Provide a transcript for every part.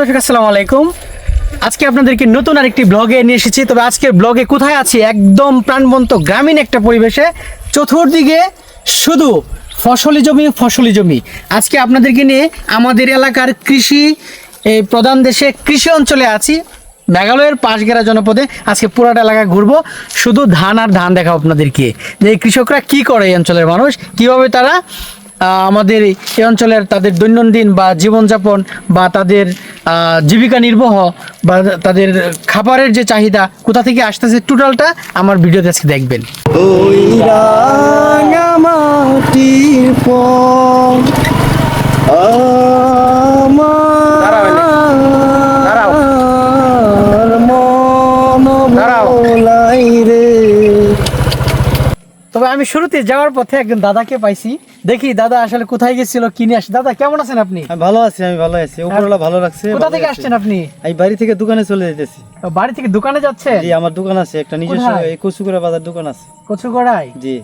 দর্শক, আসসালামু আলাইকুম। আজকে আপনাদেরকে নতুন আরেকটি ব্লগে নিয়ে এসেছি। তবে আজকের ব্লগে কোথায় আছি? একদম প্রাণবন্ত গ্রামীণ একটা পরিবেশে। চতুর্দিকে শুধু ফসলি জমি ফসলি জমি। আজকে আপনাদেরকে নিয়ে আমাদের এলাকার কৃষি, এই প্রধান দেশে কৃষি অঞ্চলে আছি। মেঘালয়ের পাশগেরা জনপদে আজকে পুরাটা এলাকা ঘুরবো। শুধু ধান আর ধান দেখাবো আপনাদেরকে। যে কৃষকরা কি করে এই অঞ্চলের মানুষ, কীভাবে তারা আমাদের এই অঞ্চলের তাদের দৈনন্দিন বা জীবনযাপন বা তাদের জীবিকা নির্বাহ বা তাদের খাবারের যে চাহিদা কোথা থেকে আসতেছে টোটালটা আমার ভিডিওতে আজকে দেখবেন। ওই তবে আমি শুরুতে যাওয়ার পথে একজন দাদাকে পাইছি। দেখি দাদা আসলে কোথায় গেছিল কিনে আসে। দাদা কেমন আছেন আপনি? ভালো আছি আমি ভালো আছি। উপরওয়ালা ভালো রাখছে কোথা থেকে আসছেন আপনি? আমি বাড়ি থেকে দোকানে চলে যেতেছি। বাড়ি থেকে দোকানে যাচ্ছেন? জি আমার দোকান আছে একটা নিজস্ব? এই কচুকুড়া বাজার দোকান আছে। কচুগড়ায় জি।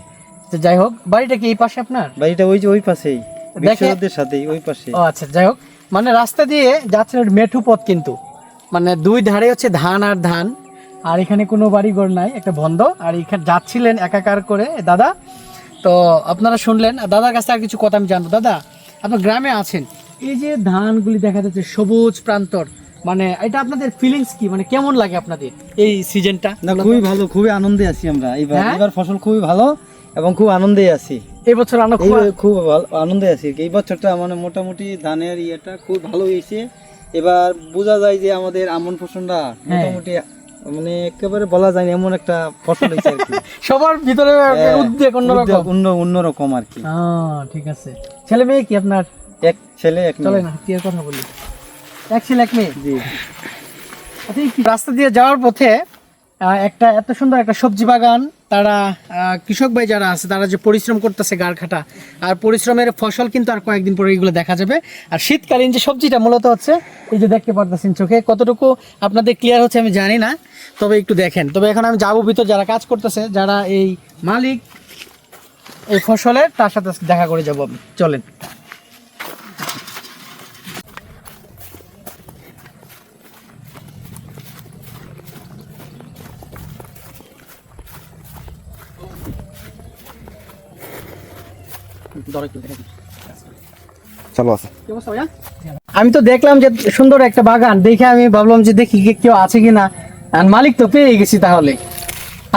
যাই হোক বাড়িটা কি এই পাশে আপনার? বাড়িটা ওই যে ওই পাশেই দেখে- সাথেই ওই পাশে ও আচ্ছা যাই হোক। মানে রাস্তা দিয়ে যাচ্ছে মেঠু পথ কিন্তু। মানে দুই ধারে হচ্ছে ধান আর ধান। আর এখানে কোনো বাড়িঘর নাই একটা বন্ধ। আর এখানে যাচ্ছিলেন একাকার করে দাদা। তো আপনারা শুনলেন আর দাদার কাছে আর কিছু কথা আমি জানব। দাদা আপনার গ্রামে আছেন। এই যে ধানগুলি দেখা যাচ্ছে সবুজ প্রান্তর মানে এটা আপনাদের ফিলিংস কি? মানে কেমন লাগে আপনাদের এই সিজনটা খুবই ভালো খুবই আনন্দে আছি আমরা। এবার হ্যাঁ? এবার ফসল খুবই ভালো এবং খুব আনন্দে আছি। এই বছর খুব ভালো আনন্দে আছি। এই বছরটা মানে মোটামুটি ধানের ইয়েটা খুব ভালো হয়েছে। এবার বোঝা যায় যে আমাদের আমন ফসলটা হ্যাঁ। মোটামুটি মানে একেবারে বলা যায় এমন একটা ফসল হয়েছে আর কি। সবার ভিতরে একটা উদ্বেগ অন্যরকম। অন্য অন্যরকম আর কি। ঠিক আছে। ছেলে মেয়ে কি আপনার? এক ছেলে এক চলে না কি কথা বলি। এক ছেলে এক মেয়ে? জি। আচ্ছা, রাস্তা দিয়ে যাওয়ার পথে একটা এত সুন্দর একটা সবজি বাগান তারা কৃষক ভাই যারা আছে, তারা যে পরিশ্রম করতেছে গাড়খাটা আর পরিশ্রমের ফসল কিন্তু আর কয়েকদিন পরে এগুলো দেখা যাবে। আর শীতকালীন যে সবজিটা মূলত হচ্ছে, এই যে দেখতে পারতেছেন চোখে, কতটুকু আপনাদের ক্লিয়ার হচ্ছে আমি জানি না, তবে একটু দেখেন। তবে এখন আমি যাব ভিতর, যারা কাজ করতেছে, যারা এই মালিক, এই ফসলের, তার সাথে দেখা করে যাব আমি। চলেন। চালু আছে আমি তো দেখলাম যে সুন্দর একটা বাগান দেখে আমি ভাবলাম যে দেখি কেউ আছে কিনা। আর মালিক তো পেয়ে গেছি তাহলে।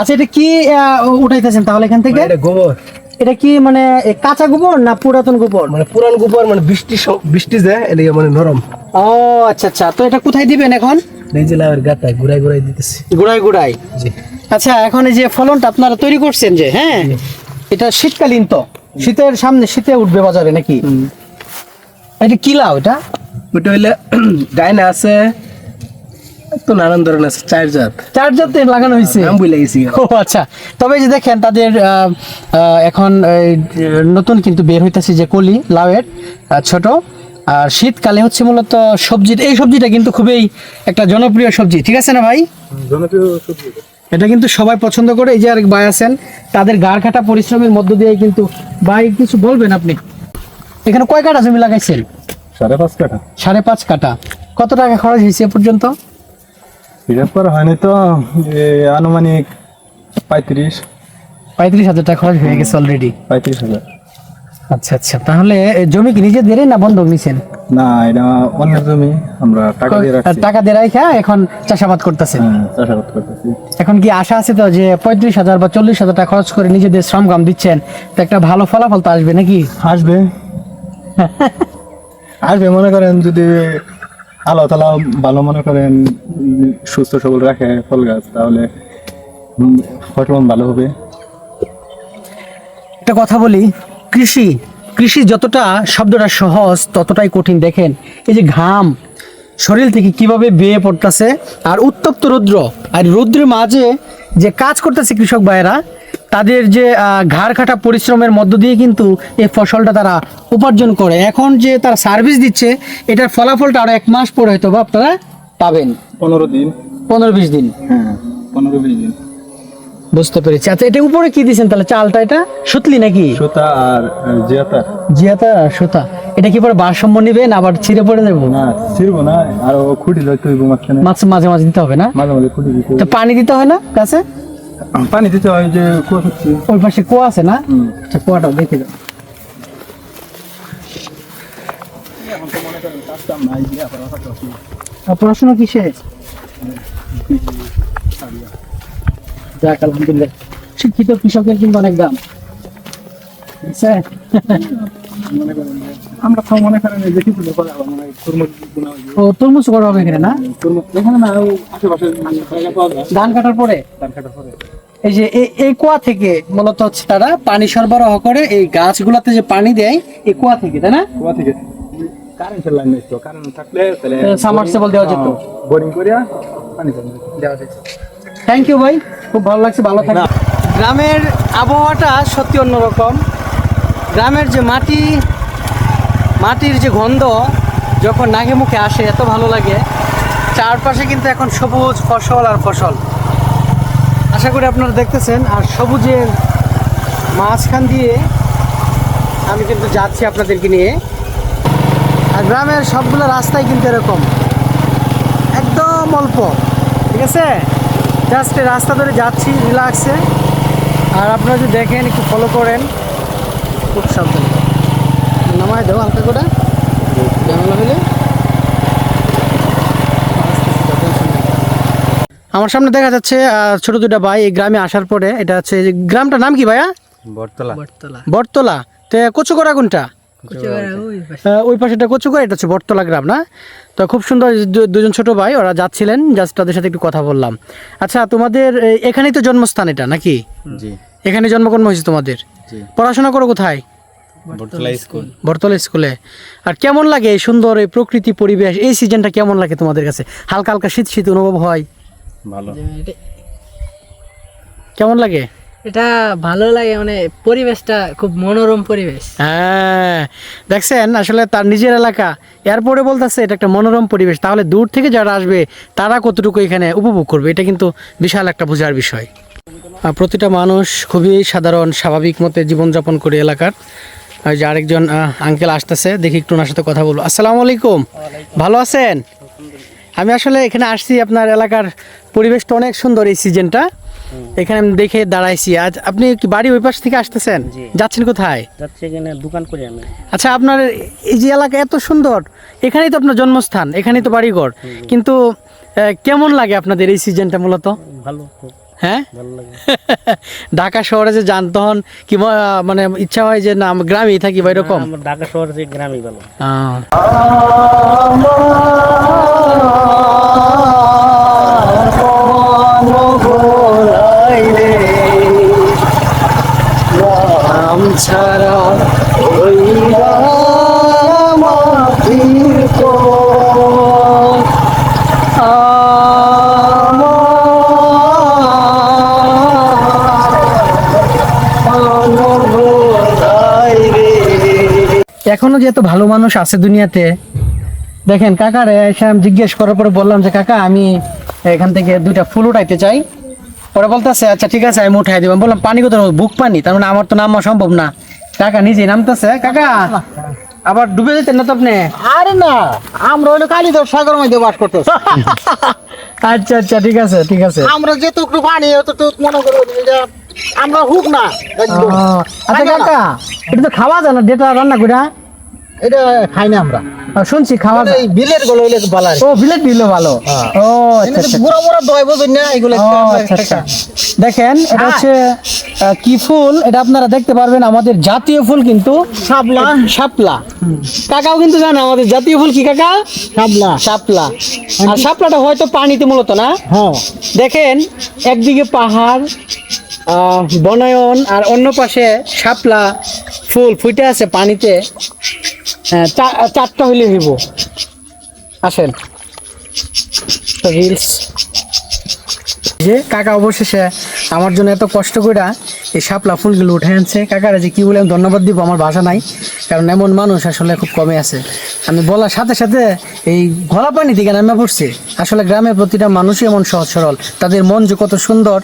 আচ্ছা এটা কি উঠাইতেছেন তাহলে এখান থেকে? এটা গোবর। এটা কি মানে কাঁচা গোবর না পুরাতন গোবর? মানে পুরান গোবর মানে বৃষ্টি বৃষ্টি যায় এদিকে মানে নরম। ও আচ্ছা আচ্ছা। তো এটা কোথায় দিবেন এখন? এই যে লাউয়ের গাতায় ঘুরাই ঘুরাই দিতেছি। গুড়াই গুড়াই জি। আচ্ছা এখন এই যে ফলনটা আপনারা তৈরি করছেন যে হ্যাঁ? এটা শীতকালীন তো। শীতের সামনে শীতে উঠবে বাজারে নাকি? এটা কি লাউ এটা? ওটা হইলে ডাইনা আছে তো নানান ধরনের আছে চার জাত। চার্জার লাগানো হয়েছে নাম গেছি। ও আচ্ছা। তবে যে দেখেন তাদের আহ, আহ, এখন নতুন কিন্তু বের হইতেছে যে কলি লাউয়ের ছোট। আর শীতকালে হচ্ছে মূলত সবজি এই সবজিটা কিন্তু খুবই একটা জনপ্রিয় সবজি। ঠিক আছে না ভাই? জনপ্রিয় সবজি এটা কিন্তু সবাই পছন্দ করে। এই যে আরেক ভাই আছেন তাদের গাড় কাটা পরিশ্রমের মধ্য দিয়ে কিন্তু ভাই কিছু বলবেন আপনি? এখানে কয় কাটা জমি লাগাইছেন? সাড়ে পাঁচ কাটা সাড়ে পাঁচ কাটা কত টাকা খরচ হয়েছে এ পর্যন্ত? হিসাব করা হয়নি তো আনুমানিক পঁয়ত্রিশ। পঁয়ত্রিশ হাজার টাকা খরচ হয়ে গেছে অলরেডি পঁয়ত্রিশ হাজার। আচ্ছা আচ্ছা। তাহলে জমি কি নিজেদের না বন্ধক নিছেন? না এটা অন্য জমি আমরা টাকা দিয়ে রাখছি। টাকা দিয়ে রাখা এখন চাষাবাদ করতেছেন হ্যাঁ চাষাবাদ করতেছি। এখন কি আশা আছে তো যে পঁয়ত্রিশ হাজার বা চল্লিশ হাজার টাকা খরচ করে নিজেদের শ্রম কাম দিচ্ছেন তো একটা ভালো ফলাফল তো আসবে নাকি? আসবে। আসবে মনে করেন যদি আল্লাহ তালা ভালো মনে করেন সুস্থ সবল রাখে ফল গাছ তাহলে ফলন ভালো হবে। একটা কথা বলি কৃষি কৃষি যতটা শব্দটা সহজ ততটাই কঠিন। দেখেন এই যে ঘাম শরীর থেকে কীভাবে বেয়ে পড়তেছে আর উত্তপ্ত রৌদ্র আর রৌদ্রের মাঝে যে কাজ করতেছে কৃষক ভাইয়েরা তাদের যে ঘাড় কাটা পরিশ্রমের মধ্য দিয়ে কিন্তু এই ফসলটা তারা উপার্জন করে। এখন যে তারা সার্ভিস দিচ্ছে এটার ফলাফলটা আরও এক মাস পরে হয়তো বা আপনারা পাবেন। পনেরো দিন। পনেরো বিশ দিন। হ্যাঁ পনেরো বিশ দিন। বুঝতে পেরেছি। আচ্ছা এটা উপরে কি দিয়েছেন তাহলে? চালটা এটা? সুতলি নাকি? সুতা আর জিয়াতা। জিয়াতা আর সুতা। এটা কি পরে ভারসাম্য নেবেন আবার ছিঁড়ে পড়ে যাব না ছিড়বো না আরও খুঁটি লইতে হইব মাঝখানে। মাছ মাঝে মাঝে দিতে হবে না? মাঝে মাঝে খুঁটি দিতে তো পানি দিতে হয় না হইব। পানি দিতে হয় যে কুয়া ওই পাশে কুয়া আছে না? আচ্ছা কুয়াটা দেখে আর পড়াশোনা কি শেষ যাক আলহামদুলিল্লাহ। শিক্ষিত কৃষকের কিন্তু অনেক দাম? মনে করেন যে আমরা তো মনে করেন যে কিছু ব্যাপারে আবার তরমুজ বোনা হয়। যে ও তরমুজ করা হবে এখানে না? তরমুজ এখানে না আশেপাশে জায়গা পাওয়া যায়। ধান কাটার পরে? ধান কাটার পরে। এই যে এই- এই কুয়া থেকে মূলত হচ্ছে তারা পানি সরবরাহ করে এই গাছগুলোতে যে পানি দেয় এই কুয়া থেকে তাই না? কুয়া থেকে। কারেন্টের লাইন নেই তো কারেন্ট থাকলে তাহলে দেওয়া যেত। বোরিং করিয়া পানি দেওয়া যেত। থ্যাংক ইউ ভাই। খুব ভালো লাগছে, ভালো থাকবে গ্রামের আবহাওয়াটা সত্যি অন্যরকম। গ্রামের যে মাটি, মাটির যে গন্ধ যখন নাকে মুখে আসে, এত ভালো লাগে। চারপাশে কিন্তু এখন সবুজ ফসল আর ফসল। আশা করি আপনারা দেখতেছেন, আর সবুজের মাঝখান দিয়ে আমি কিন্তু যাচ্ছি আপনাদেরকে নিয়ে। আর গ্রামের সবগুলো রাস্তাই কিন্তু এরকম। একদম অল্প, ঠিক আছে? জাস্ট রাস্তা ধরে যাচ্ছি রিল্যাক্সে আর আপনারা যদি দেখেন একটু ফলো করেন খুব সাবধানে। নামায় দেবো হালকা করে। জানালা হলে আমার সামনে দেখা যাচ্ছে ছোট দুটা ভাই এই গ্রামে আসার পরে। এটা হচ্ছে এই গ্রামটার নাম কি ভাইয়া? বটতলা। বটতলা। তো কচুকরা কোনটা? ওই পাশেটা কচুকরা এটা হচ্ছে বটতলা গ্রাম না? তো খুব সুন্দর দুজন ছোট ভাই ওরা যাচ্ছিলেন জাস্ট তাদের সাথে একটু কথা বললাম। আচ্ছা তোমাদের এখানেই তো জন্মস্থান এটা নাকি? এখানে জন্মগ্রহণ হয়েছে তোমাদের? পড়াশোনা করো কোথায়? বটতলা স্কুলে। আর কেমন লাগে এই সুন্দর এই প্রকৃতি পরিবেশ এই সিজনটা কেমন লাগে তোমাদের কাছে? হালকা হালকা শীত শীত অনুভব হয়? ভালো। কেমন লাগে? এটা ভালো লাগে মানে পরিবেশটা খুব মনোরম পরিবেশ। হ্যাঁ দেখছেন আসলে তার নিজের এলাকা। এরপরে বলতেছে এটা একটা মনোরম পরিবেশ। তাহলে দূর থেকে যারা আসবে তারা কতটুকু এখানে উপভোগ করবে? এটা কিন্তু বিশাল একটা বোঝার বিষয়। প্রতিটা মানুষ খুবই সাধারণ স্বাভাবিক মতে জীবনযাপন করে এলাকার। আর যে আরেকজন আঙ্কেল আসতেছে দেখি একটু ওনার সাথে কথা বলব। আসসালামু আলাইকুম। ভালো আছেন? আমি আসলে এখানে আসছি আপনার এলাকার পরিবেশটা অনেক সুন্দর এই সিজনটা এখানে আমি দেখে দাঁড়াইছি। আজ আপনি কি বাড়ি ওই পাশ থেকে আসতেছেন? যাচ্ছেন কোথায়? যাচ্ছে এখানে দোকান করি আমি। আচ্ছা আপনার এই যে এলাকা এত সুন্দর এখানেই তো আপনার জন্মস্থান এখানেই তো বাড়িঘর। কিন্তু আহ, কেমন লাগে আপনাদের এই সিজনটা মূলত? ভালো হ্যাঁ? ভালো লাগে। ঢাকা শহরে যে যান তখন কি মানে ইচ্ছা হয় যে না আমি গ্রামেই থাকি বা এরকম? ঢাকা শহর গ্রামই ভালো। ছাড়া এখনও যে এত ভালো মানুষ আছে দুনিয়াতে, দেখেন কাকারে জিজ্ঞেস করার পরে বললাম যে, কাকা, আমি এখান থেকে দুইটা ফুল উঠাইতে চাই। পরে বলতেছে আচ্ছা ঠিক আছে আমি উঠাই দিব। বললাম পানি কোথাও বুক পানি? তার মানে আমার তো নামা সম্ভব না। কাকা নিজেই নামতেছে কাকা আবার ডুবে যেতেন না তো আপনি? আরে না আমরা হলো কালীধর সাগর মধ্যে বাস করতেছি। আচ্ছা আচ্ছা ঠিক আছে ঠিক আছে। আমরা যে যেটুকু পানি অতটুকু মনে করো আমরা হুক না। আচ্ছা কাকা এটা তো খাওয়া যায় না যেটা রান্না করে এটা খাই না আমরা। শুনছি খাওয়া যায় এই বিলেরগুলো হইলে ভালো ও বিলেট দিল ভালো। ও আচ্ছা আচ্ছা। বুড়া বুড়া দয় বোঝেন না এগুলো আচ্ছা, আচ্ছা। দেখেন এটা হচ্ছে কি ফুল এটা আপনারা দেখতে পারবেন আমাদের জাতীয় ফুল কিন্তু শাপলা। শাপলা। কাকাও কিন্তু জানে আমাদের জাতীয় ফুল কি কাকা? শাপলা। শাপলা। আর শাপলাটা হয়তো পানিতে মূলত না? হ্যাঁ। দেখেন একদিকে পাহাড় আহ, বনায়ন আর অন্য পাশে শাপলা ফুল ফুটে আছে পানিতে। হ্যাঁ, চারটা হইলে হইব। আসেন। রিলস যে কাকা অবশেষে আমার জন্য এত কষ্ট করে এই শাপলা ফুলগুলো উঠে আনছে। কাকারা যে কি বলে আমি ধন্যবাদ দিব, আমার ভাষা নাই। কারণ এমন মানুষ আসলে খুব কমে আছে। আমি বলার সাথে সাথে এই ঘোলা পানি থেকে নামে পড়ছে। আসলে গ্রামের প্রতিটা মানুষই এমন সহজ সরল। তাদের মন যে কত সুন্দর,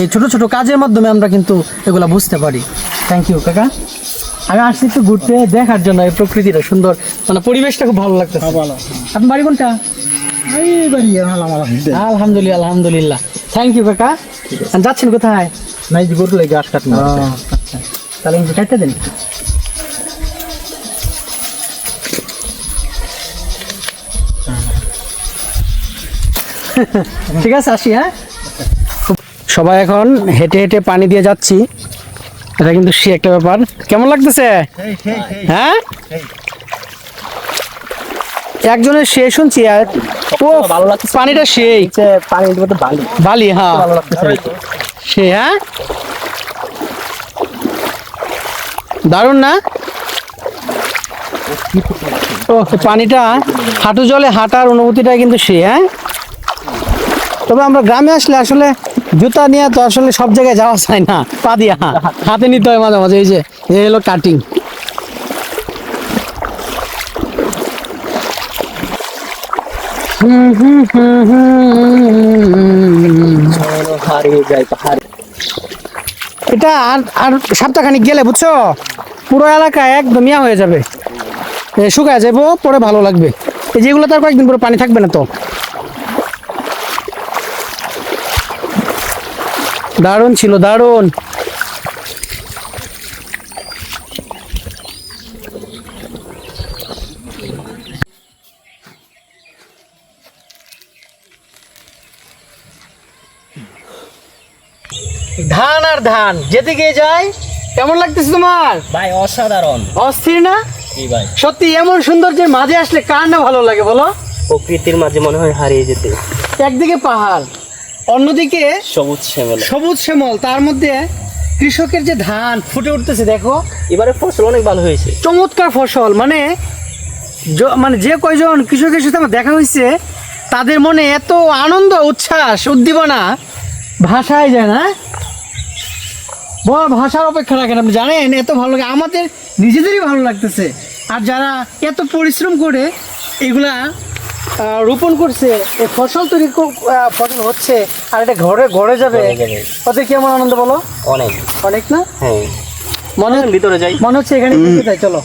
এই ছোট ছোট কাজের মাধ্যমে আমরা কিন্তু এগুলা বুঝতে পারি। থ্যাংক ইউ কাকা। আমি আসছি একটু ঘুরতে দেখার জন্য এই প্রকৃতিটা সুন্দর। মানে পরিবেশটা খুব ভালো লাগতেছে। ভালো আপনার বাড়ি কোনটা? আলহামদুলিল্লাহ। আলহামদুলিল্লাহ আলহামদুলিল্লাহ। থ্যাংক ইউ কাকা। যাচ্ছেন কোথায়? নাই গরু লাগে ঘাস কাটনা আচ্ছা। তাহলে কাটতে দিন। ঠিক আছে আসি হ্যাঁ? সবাই এখন হেঁটে হেঁটে পানি দিয়ে যাচ্ছি। এটা কিন্তু সে একটা ব্যাপার। কেমন লাগতেছে? হ্যাঁ? একজনের সে শুনছি আর ও ভালো লাগছে পানিটা সেই। পানির মধ্যে বালি। বালি হ্যাঁ। সে হ্যাঁ? দারুণ না? ও পানিটা হাঁটু জলে হাঁটার অনুভূতিটা কিন্তু সে হ্যাঁ? তবে আমরা গ্রামে আসলে আসলে জুতা নিয়ে তো আসলে সব জায়গায় যাওয়া যায় না, পা দিয়া। হাতে নিতে হয় মাঝে মাঝে, এই যে এই হলো কাটিং এটা আর আর সপ্তাহখানিক গেলে, বুঝছ? পুরো এলাকা একদম ইয়া হয়ে যাবে। শুকায় যাব পরে ভালো লাগবে। এই যেগুলো তার কয়েকদিন পরে পানি থাকবে না তো। দারুণ ছিল দারুণ। ধান আর ধান যেদিকে যায় কেমন লাগতেছে তোমার? ভাই অসাধারণ। অস্থির না? ভাই। সত্যি এমন সৌন্দর্যের মাঝে আসলে কার না ভালো লাগে বলো? প্রকৃতির মাঝে মনে হয় হারিয়ে যেতে। একদিকে পাহাড় অন্যদিকে সবুজ শ্যামল। সবুজ শ্যামল তার মধ্যে কৃষকের যে ধান ফুটে উঠতেছে দেখো। এবারে ফসল অনেক ভালো হয়েছে। চমৎকার ফসল মানে মানে যে কয়জন কৃষকের সাথে আমার দেখা হয়েছে তাদের মনে এত আনন্দ উচ্ছ্বাস উদ্দীপনা ভাষায় যায় না বড় ভাষার অপেক্ষা রাখেন আপনি জানেন? এত ভালো লাগে আমাদের নিজেদেরই ভালো লাগতেছে। আর যারা এত পরিশ্রম করে এগুলা রোপণ করছে এই ফসল তৈরি ফসল হচ্ছে আর এটা ঘরে ঘরে যাবে? ওদের কেমন আনন্দ বলো? অনেক। অনেক না? হ্যাঁ। মনে ভিতরে যাই। মনে হচ্ছে এখানে চলো।